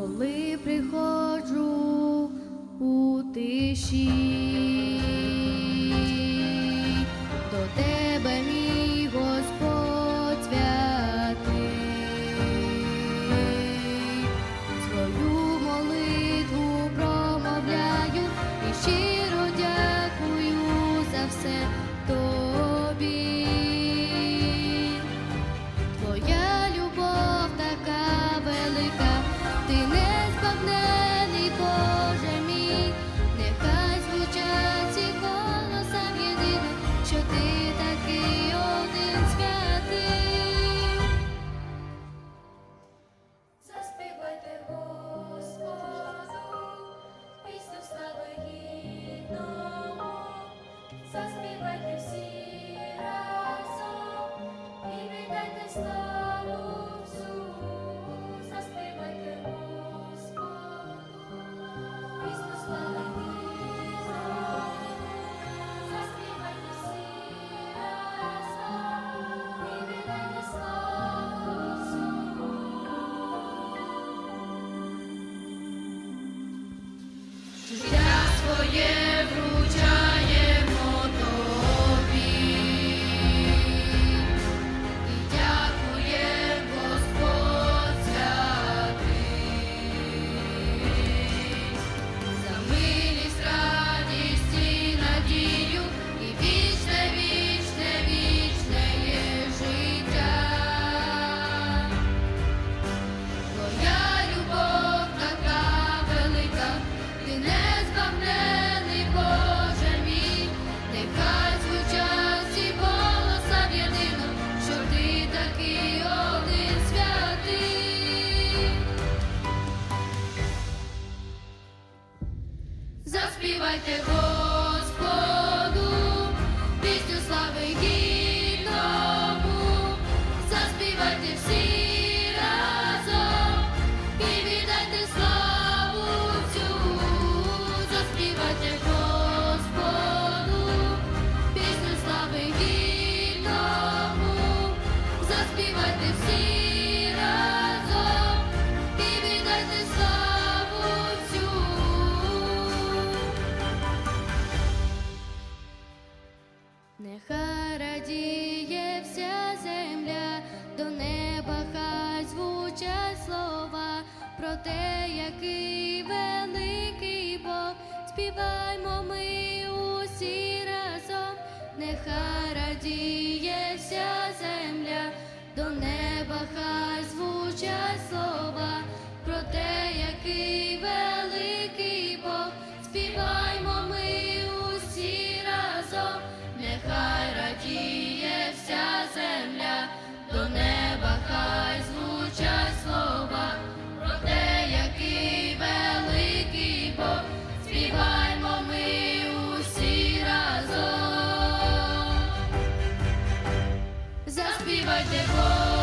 коли приходжу у тиші. yeah. Співайте Господу, пісню слави гідному, заспівайте всі разом і віддайте славу заспівайте Господу, пісню слави гідному, заспівайте всі. Нехай радіє вся земля, до неба хай звучать слова про те, який великий Бог. Співаймо ми усі разом, нехай радіє вся земля, до неба хай звучать слова Заспівайте Господу,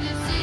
I've